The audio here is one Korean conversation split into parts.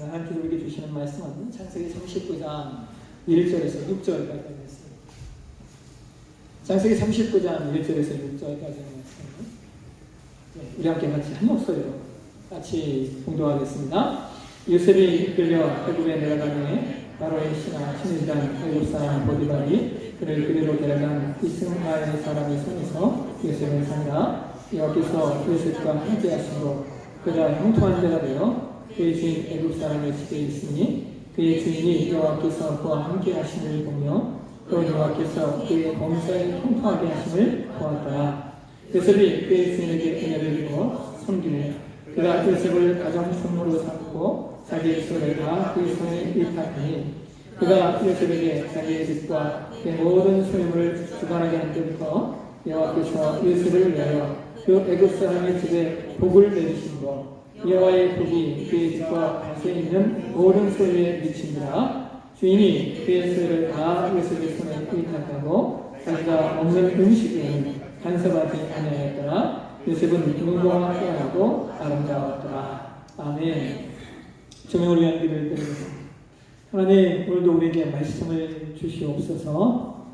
하나님께서 우리에게 주시는 말씀은 창세기 39장 1절에서 6절까지 있습니다. 창세기 39장 1절에서 6절까지 말씀. 네, 우리 함께 같이 한 목소리로 같이 공동하겠습니다. 요셉이 이끌려 애굽에 내려가니 바로의 신하 신이란 애굽 사람 보디발이 그를 그리로 데려간 이스마엘 사람의 손에서 요셉을 산다. 여호와께서 요셉과 함께 하시고 그가 형통한 자가 되어 그의 주인 애굽 사람의 집에 있으니 그의 주인이 여호와께서 그와 함께 하심을 보며 또 여호와께서 그의 범사에 형통하게 하심을 보았더라. 요셉이 그의 주인에게 은혜를 주고 섬기며 그가 요셉을 가정 성모로 삼고 자기의 다 그의 손에 일탁하니 그가 요셉에게 자기의 집과 그의 모든 소유물을 주관하게 한 때부터 여호와께서 요셉을 위하여 그 애굽 사람의 집에 복을 내리시고 여호와의 복이 그의 집과 밭에 있는 모든 소유에 미치니라 주인이 그의 소유를 다 요셉의 손에 일탁하고 자기가 먹는 음식은 간섭하지 아니하였더라. 요셉은 무궁화 깨어나고 아름다웠더라. 아멘. 조명을 위한 기도를 드리겠습니다. 하나님 오늘도 우리에게 말씀을 주시옵소서.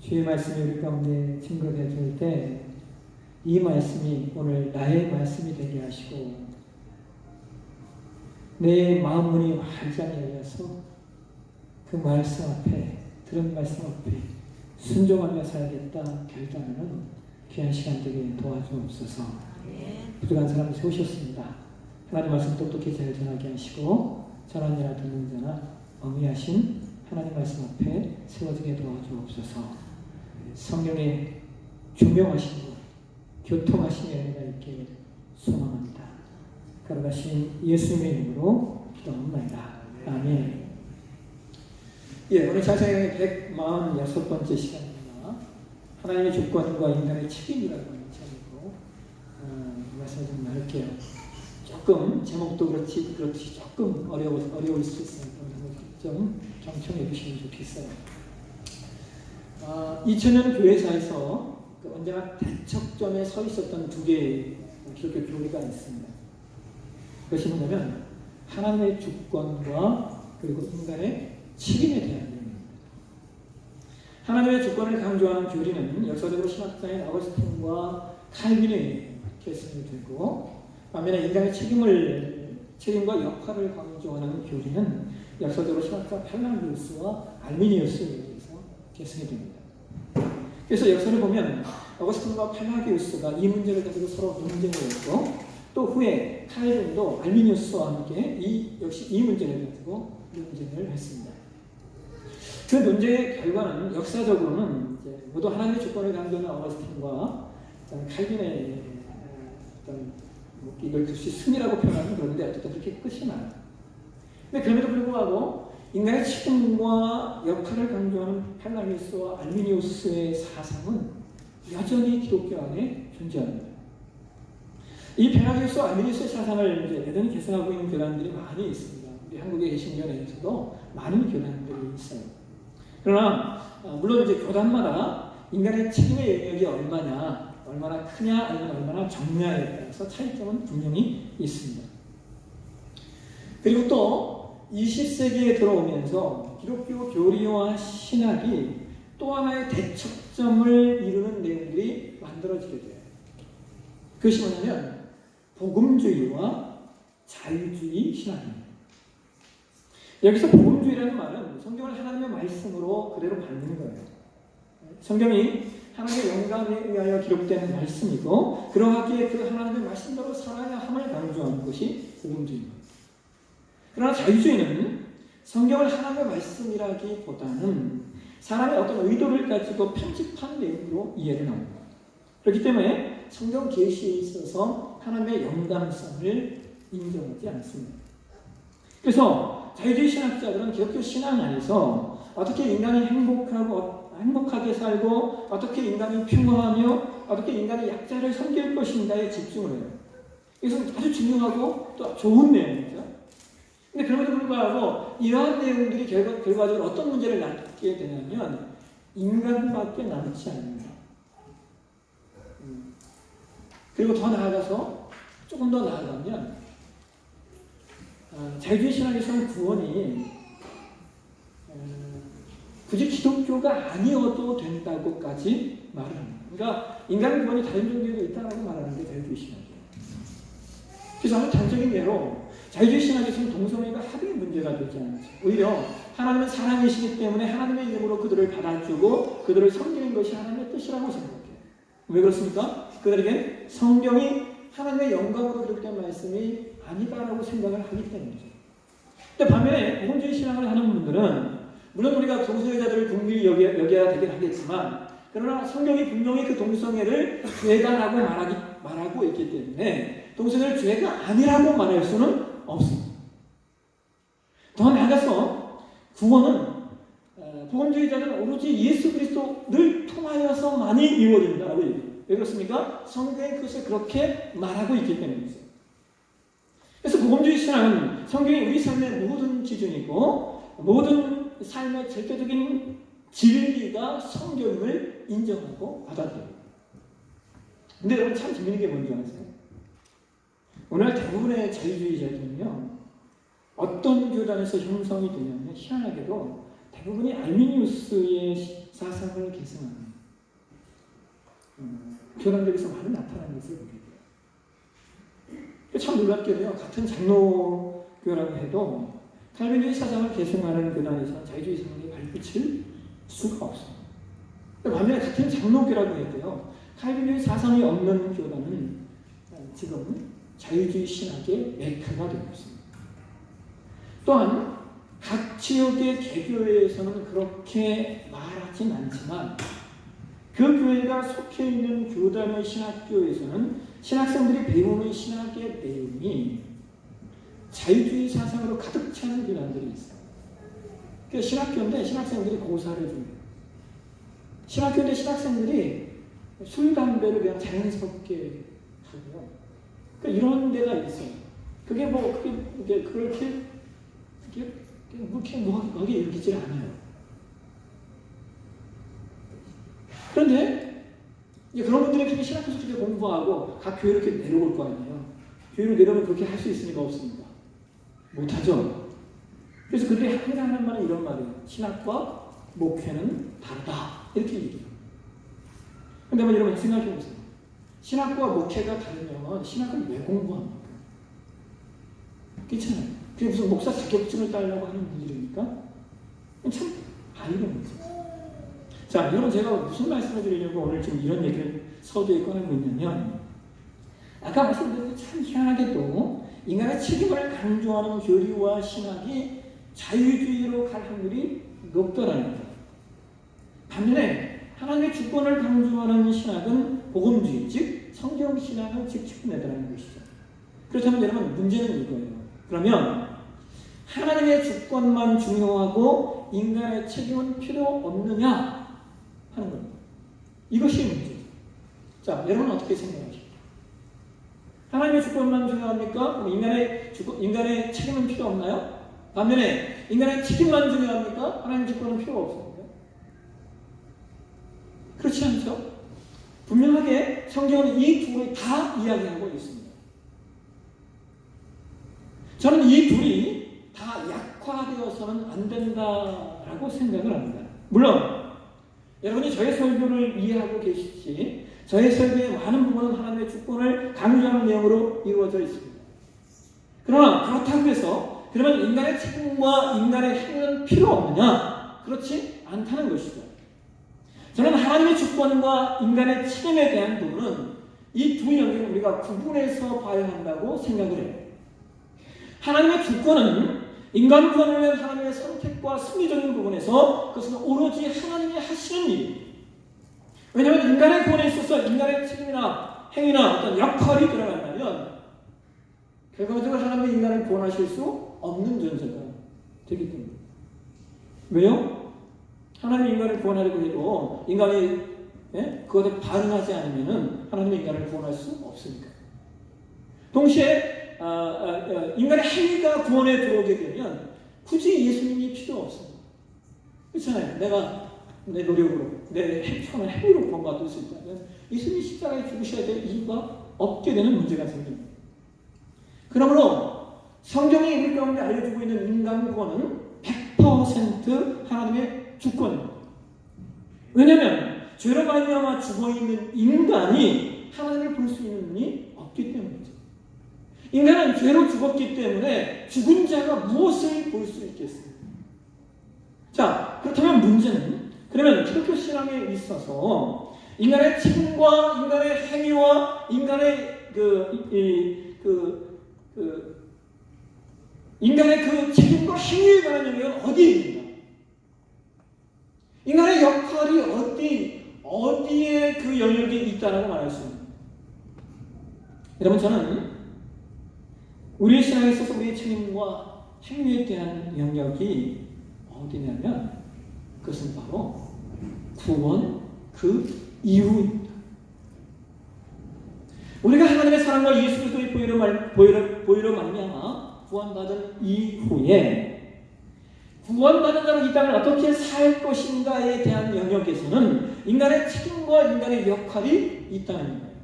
주의 말씀이 우리 가운데 증거되어질 때이 말씀이 오늘 나의 말씀이 되게 하시고 내 마음 문이 활짝 열려서 그 말씀 앞에 들은 말씀 앞에 순종하며 살겠다 결단하는 귀한 시간 되게 도와주옵소서. 부족한 사람을 세우셨습니다. 하나님 말씀 똑똑히 잘 전하게 하시고 자나 듣는 자나 어미하신 하나님 말씀 앞에 세워지게 도와주옵소서. 성령의 조명하시고 교통하심의 은혜가 있게 소망합니다. 걸어가신 예수님의 이름으로 기도합니다. 아멘. 예, 오늘 자세히 146번째 시간입니다. 하나님의 주권과 인간의 책임이라고 하는 제목으로 어, 말씀을 좀 나눌게요. 조금 제목도 그렇지 그렇지 조금 어려워 어려울 수 있으니까 좀 경청해 주시면 좋겠어요. 아, 2000년 교회사에서 그 언제나 대척점에 서 있었던 두 개의 기독교 교리가 있습니다. 그것이 뭐냐면 하나님의 주권과 그리고 인간의 책임에 대한 내용입니다. 하나님의 주권을 강조하는 교리는 역사적으로 신학자인 아거스틴과 칼빈의 결성이 되고 반면에 인간의 책임을 책임과 역할을 강조하는 교리는 역사적으로 신학자 팔라디우스와 알미니우스에 의해서 개성이 됩니다. 그래서 역사를 보면 어거스틴과 팔라디우스가 이 문제를 가지고 서로 논쟁을 했고 또 후에 칼빈도 알미니우스와 함께 이 역시 이 문제를 가지고 논쟁을 했습니다. 그 논쟁의 결과는 역사적으로는 모두 하나님의 주권을 강조하는 어거스틴과 칼빈의 어떤 뭐 이걸 글씨 승리라고 표현하면 그런데 어쨌든 그렇게 끝이 나요. 근데 그럼에도 불구하고 인간의 책임과 역할을 강조하는 팔라미스와 알미니우스의 사상은 여전히 기독교 안에 존재합니다. 이 팔라미스와 알미니우스의 사상을 이제 여전히 계승하고 있는 교단들이 많이 있습니다. 우리 한국에 계신 교단에서도 많은 교단들이 있어요. 그러나 어, 물론 이제 교단마다 인간의 책임의 영역이 얼마냐, 얼마나 크냐, 아니면 얼마나 적냐에 따라서 차이점은 분명히 있습니다. 그리고 또 20세기에 들어오면서 기독교 교리와 신학이 또 하나의 대척점을 이루는 내용들이 만들어지게 돼요. 그것이 뭐냐면 복음주의와 자유주의 신학입니다. 여기서 복음주의라는 말은 성경을 하나님의 말씀으로 그대로 받는 거예요. 성경이 하나님의 영감에 의하여 기록된 말씀이고 그러하기에 그 하나님의 말씀대로 살아야 함을 강조하는 것이 복음주의입니다. 그러나 자유주의는 성경을 하나님의 말씀이라기보다는 사람의 어떤 의도를 가지고 편집한 내용으로 이해를 합니다. 그렇기 때문에 성경 계시에 있어서 하나님의 영감성을 인정하지 않습니다. 그래서 자유주의 신학자들은 기독교 신앙 안에서 어떻게 인간이 행복하고 행복하게 살고 어떻게 인간이 평화하며 어떻게 인간의 약자를 섬길 것인가에 집중을 해요. 이것은 아주 중요하고 또 좋은 내용이죠. 근데 그럼에도 불구하고 이러한 내용들이 결과, 결과적으로 어떤 문제를 낳게 되냐면 인간밖에 남지 않는다. 음. 그리고 더 나아가서 조금 더 나아가면 어, 자유주의 신학에서는 구원이 어, 굳이 기독교가 아니어도 된다고까지 말을 합니다. 그러니까 인간의 구원이 다른 종교에도 있다고 말하는 게 자유주의 신학이에요. 그래서 아주 단적인 예로 자유주의 신학에서는 동성애가 합의 문제가 되지 않죠. 오히려 하나님은 사랑이시기 때문에 하나님의 이름으로 그들을 받아주고 그들을 섬기는 것이 하나님의 뜻이라고 생각해요. 왜 그렇습니까? 그들에게 성경이 하나님의 영광으로 기록된 말씀이 아니다라고 생각을 하기 때문이죠. 근데 반면에 복음주의 신앙을 하는 분들은 물론 우리가 동성애자들을 궁극히 여겨, 여겨야 되긴 하겠지만 그러나 성경이 분명히 그 동성애를 죄다라고 말하기, 말하고 있기 때문에 동성애를 죄가 아니라고 말할 수는 없습니다. 더 나아가서 구원은 어, 복음주의자는 오로지 예수 그리스도를 통하여서만이 이루어진다고 얘기해요. 왜 그렇습니까? 성경이 그것을 그렇게 말하고 있기 때문이죠. 그래서 복음주의 신앙은 성경이 우리 삶의 모든 기준이고 모든 삶의 절대적인 진리가 성경임을 인정하고 받아들여요. 근데 여러분 참 재밌는 게 뭔지 아세요? 오늘 대부분의 자유주의자들은요, 어떤 교단에서 형성이 되냐면, 희한하게도 대부분이 알미니우스의 사상을 계승하는 음, 교단들에서 많이 나타나는 것을 보게 돼요. 참 놀랍게도요, 같은 장로교라고 해도 칼빈주의 사상을 계승하는 교단에서 자유주의 사상이 발붙일 수가 없어요. 반면에 같은 장로교라고 해도요, 칼빈주의 사상이 없는 교단은 지금 자유주의 신학의 메카가 되고 있습니다. 또한 각 지역의 개교회에서는 그렇게 말하진 않지만 그 교회가 속해 있는 교단의 신학교에서는 신학생들이 배우는 신학의 내용이 자유주의 사상으로 가득 차는 교단들이 있어요. 그 신학교인데 신학생들이 고사를 줍니다. 신학교인데 신학생들이 술, 담배를 그냥 자연스럽게 하고요. 그러니까 이런 데가 있어요. 그게 뭐, 그게, 그게 그렇게, 그게, 그렇게 뭐하게 일으키질 않아요. 그런데, 이제 그런 분들이 그렇게 신학교 솔직히 공부하고 각 교회로 이렇게 내려올 거 아니에요. 교회로 내려오면 그렇게 할 수 있으니까 없습니다. 못하죠. 그래서 그들이 항상 하는 말은 이런 말이에요. 신학과 목회는 다르다. 이렇게 얘기해요. 근데 한번 여러분 생각해 보세요. 신학과 목회가 다르면 신학을 왜 공부합니까? 괜찮아요. 그게 무슨 목사 자격증을 따려고 하는 일입니까? 참 아이러니죠. 자, 여러분 제가 무슨 말씀을 드리려고 오늘 좀 이런 얘기를 서두에 꺼내고 있냐면 아까 말씀드린 참 희한하게도 인간의 책임을 강조하는 교리와 신학이 자유주의로 갈 확률이 높더라는 거예요. 반면에 하나님의 주권을 강조하는 신학은 복음주의, 즉 성경 신학을 직축내더라는 것이죠. 그렇다면 여러분 문제는 이거예요. 그러면 하나님의 주권만 중요하고 인간의 책임은 필요 없느냐 하는 겁니다. 이것이 문제죠. 자, 여러분 어떻게 생각하십니까? 하나님의 주권만 중요합니까? 인간의 주권, 인간의 책임은 필요 없나요? 반면에 인간의 책임만 중요합니까? 하나님의 주권은 필요 없습니다. 그렇지 않죠? 분명하게 성경은 이 둘을 다 이야기하고 있습니다. 저는 이 둘이 다 약화되어서는 안 된다라고 생각을 합니다. 물론 여러분이 저의 설교를 이해하고 계시지 저의 설교의 많은 부분은 하나님의 주권을 강조하는 내용으로 이루어져 있습니다. 그러나 그렇다고 해서 그러면 인간의 책임과 인간의 행위는 필요 없느냐? 그렇지 않다는 것이죠. 저는 하나님의 주권과 인간의 책임에 대한 부분은 이 두 영역을 우리가 구분해서 봐야 한다고 생각을 해요. 하나님의 주권은 인간 구원을 위한 하나님의 선택과 승리적인 부분에서 그것은 오로지 하나님이 하시는 일. 왜냐하면 인간의 구원에 있어서 인간의 책임이나 행위나 어떤 역할이 들어간다면 결과적으로 하나님의 인간을 구원하실 수 없는 존재가 되기 때문에. 왜요? 하나님이 인간을 구원하려고 해도 인간이 예? 그것에 반응하지 않으면 하나님이 인간을 구원할 수 없으니까. 동시에 인간의 행위가 구원에 들어오게 되면 굳이 예수님이 필요 없습니다. 그렇잖아요. 내가 내 노력으로 내 행동을 행위로 구원받을 수 있다면 예수님이 십자가에 죽으셔야 될 이유가 없게 되는 문제가 생깁니다. 그러므로 성경이 우리 가운데 알려주고 있는 인간 구원은 100% 하나님의 주권입니다. 왜냐하면 죄로 말미암아 죽어 있는 인간이 하나님을 볼 수 있는 눈이 없기 때문이죠. 인간은 죄로 죽었기 때문에 죽은 자가 무엇을 볼 수 있겠습니까? 자, 그렇다면 문제는 그러면 기독교 신앙에 있어서 인간의 책임과 인간의 행위와 인간의 그, 이, 그, 그, 인간의 그 책임과 행위에 관한 영역은 어디에 있는가? 인간의 역할이 어디, 어디에 그 영역이 있다라고 말할 수 있는가? 여러분, 저는 우리의 신앙에 있어서 우리의 책임과 행위에 대한 영역이 어디냐면 그것은 바로 구원 그 이후입니다. 우리가 하나님의 사랑과 예수 그리스도의 보혈로 말 보혈로 보혈로 말미암아 구원받은 이후에 구원받은 자로 이 땅을 어떻게 살 것인가에 대한 영역에서는 인간의 책임과 인간의 역할이 있다는 거예요.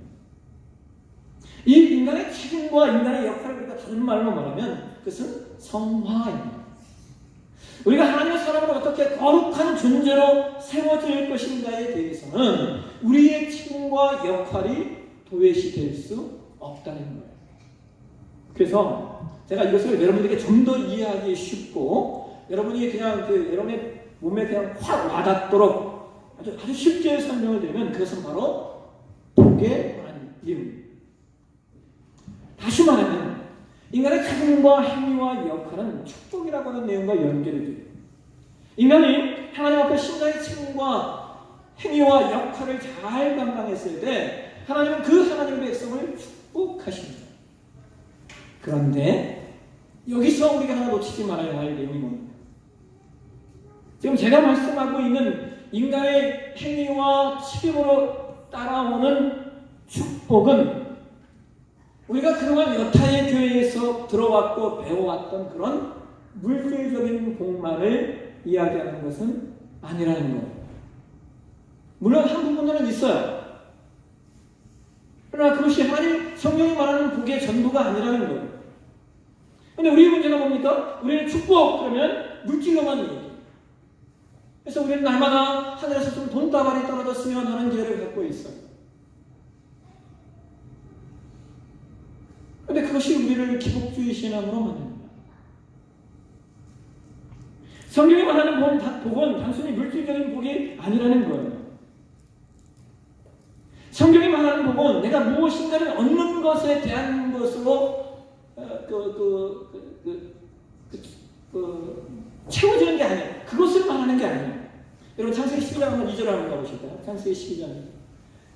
이 인간의 책임과 인간의 역할을 우리가 다른 말로 말하면 그것은 성화입니다. 우리가 하나님의 사람으로 어떻게 거룩한 존재로 세워질 것인가에 대해서는 우리의 책임과 역할이 도외시 될 수 없다는 거예요. 그래서 제가 이것을 여러분들에게 좀 더 이해하기 쉽고 여러분이 그냥 그 여러분의 몸에 그냥 확 와닿도록 아주 아주 쉽게 설명을 드리면 그것은 바로 관한 이유입니 다. 다시 말하면 인간의 책임과 행위와 역할은 축복이라고 하는 내용과 연결이 돼요. 인간이 하나님 앞에 신자의 책임과 행위와 역할을 잘 감당했을 때 하나님은 그 하나님의 백성을 축복하십니다. 그런데 여기서 우리가 하나 놓치지 말아야 할 내용이 뭡니까? 지금 제가 말씀하고 있는 인간의 행위와 책임으로 따라오는 축복은 우리가 그동안 여타의 교회에서 들어왔고 배워왔던 그런 물질적인 복만을 이야기하는 것은 아니라는 거예요. 물론 한 부분은 있어요. 그러나 그것이 하나님 성경이 말하는 복의 전부가 아니라는 거예요. 근데 우리의 문제가 뭡니까? 우리는 축복 그러면 물질로만 얘기해요. 그래서 우리는 날마다 하늘에서 좀 돈다발이 떨어졌으면 하는 기회를 갖고 있어요. 근데 그것이 우리를 기복주의 신앙으로 만듭니다. 성경이 말하는 복, 복은 단순히 물질적인 복이 아니라는 거예요. 성경이 말하는 복은 내가 무엇인가를 얻는 것에 대한 것으로 어, 그, 그, 그, 그, 그, 그, 채워지는 게 아니에요. 그것을 말하는 게 아니에요. 여러분 창세기 12장 한번 2절 한번 가보실까요? 창세기 12장.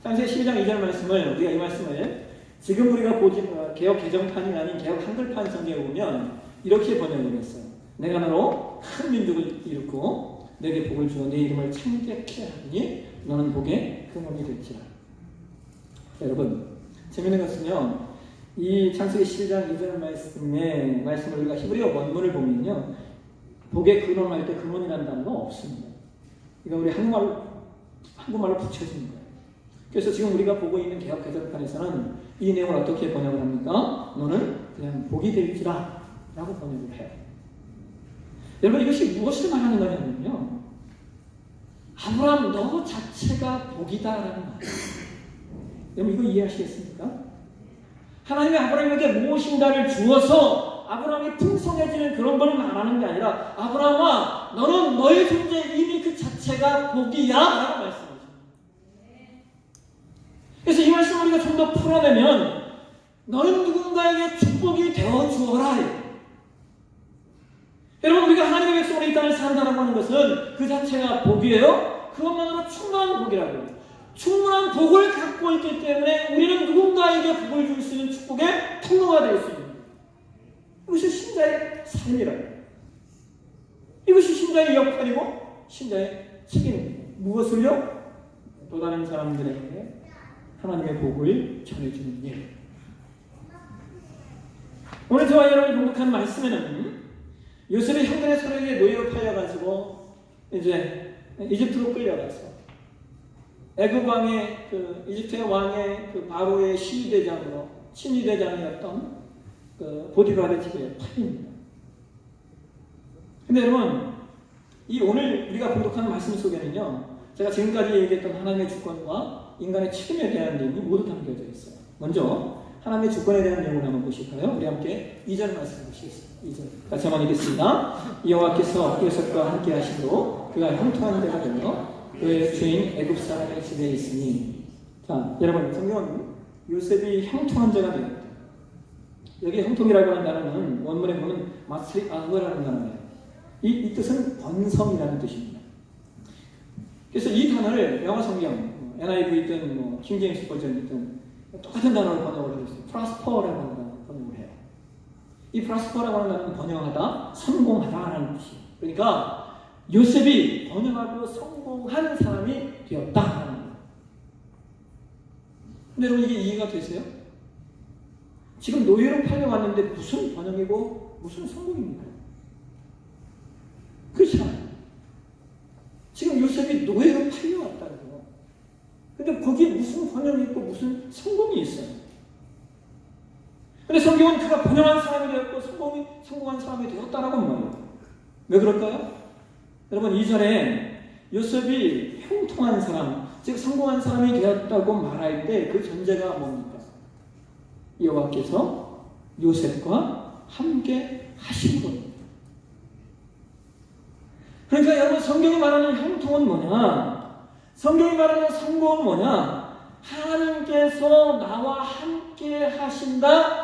창세기 12장 2절 말씀을 우리가 이 말씀을 지금 우리가 보지 어, 개혁 개정판이 아닌 개혁 한글판 성경에 보면 이렇게 번역을 했어요. 내가 너로 큰 민족을 일으고 내게 복을 주어 내 이름을 창대케 하니 너는 복의 근원이 될지라. 여러분 재밌는 것은요. 이 창세기 12장 2절 말씀에 말씀을 우리가 히브리어 원문을 보면요. 복의 근원 할 때 근원이라는 단어가 없습니다. 이거 우리 한국말 한국말로 붙여진 거예요. 그래서 지금 우리가 보고 있는 개혁 개정판에서는 이 내용을 어떻게 번역을 합니까? 너는 그냥 복이 될지라 라고 번역을 해요. 여러분 이것이 무엇을 말하는 거냐면요. 아브라함 너 자체가 복이다라는 말이에요. 여러분 이거 이해하시겠습니까? 하나님이 아브라함에게 무엇인가를 주어서 아브라함이 풍성해지는 그런 걸 말하는 게 아니라 아브라함아 너는 너의 존재 이미 그 자체가 복이야. 그래서 이 말씀을 우리가 좀 더 풀어내면 너는 누군가에게 축복이 되어 주어라. 여러분 우리가 하나님의 백성으로 이 땅을 산다라고 하는 것은 그 자체가 복이에요. 그것만으로 충분한 복이라고요. 충분한 복을 갖고 있기 때문에 우리는 누군가에게 복을 줄 수 있는 축복의 통로가 될 수 있는. 이것이 신자의 삶이라고. 이것이 신자의 역할이고 신자의 책임입니다. 무엇을요? 또 다른 사람들에게 하나님의 복을 전해주는 일. 오늘 저와 여러분이 공독한 말씀에는 요셉의 형들의 손에게 노예로 팔려가지고 이제 이집트로 끌려가서 애굽 왕의 그 이집트의 왕의 그 바로의 시위대장으로 친위대장이었던 그 보디가드 집에 팔립니다. 근데 여러분, 이 오늘 우리가 봉독하는 말씀 속에는요, 제가 지금까지 얘기했던 하나님의 주권과 인간의 책임에 대한 내용이 모두 담겨져 있어요. 먼저 하나님의 주권에 대한 내용을 한번 보실까요? 우리 함께 2절 말씀 보시겠습니다. 2절. 같이 한번 읽겠습니다. 여호와께서 요셉과 함께 하심으로 그가 형통한 자가 되어 그의 주인 애굽 사람의 집에 있으니 자, 여러분 성경은 요셉이 형통한 자가 되었다. 여기 형통이라고 하는 단어는 원문에 보면 마스리 안거라는 단어예요. 이, 이 뜻은 번성이라는 뜻입니다. 그래서 이 단어를 영어 성경, NIV든 뭐 킹제임스 버전이든 똑같은 단어로 번역을 하고 있어요. 프라스퍼라고 하는 단어로 번역을 해요. 이 프라스퍼라고 하는 단어는 번영하다, 성공하다라는 뜻이에요. 그러니까 요셉이 번영하고 성공한 사람이 되었다라는 거예요. 근데 여러분 이게 이해가 되세요? 지금 노예로 팔려왔는데 무슨 번영이고 무슨 성공입니까? 그렇지 않아요. 지금 요셉이 노예로 팔려왔다는 거. 근데 거기에 무슨 번영이 있고 무슨 성공이 있어요. 근데 성경은 그가 번영한 사람이 되었고 성공이, 성공한 사람이 되었다라고 말해요. 왜 그럴까요? 여러분 이전에 요셉이 형통한 사람, 즉 성공한 사람이 되었다고 말할 때 그 전제가 뭡니까? 여호와께서 요셉과 함께 하신 겁니다. 그러니까 여러분 성경이 말하는 형통은 뭐냐? 성경이 말하는 성공은 뭐냐? 하나님께서 나와 함께 하신다.